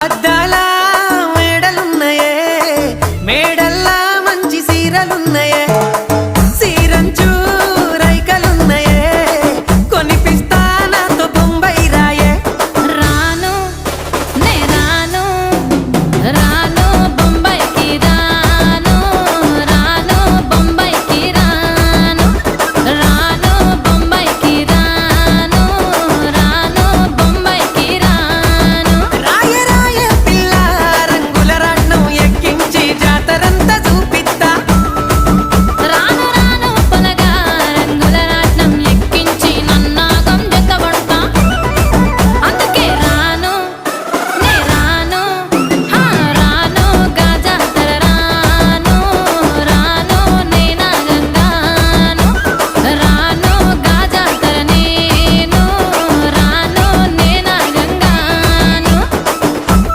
అద్దాలా మేడలున్నాయే మేడల్లా మంచి సీరలున్నాయే.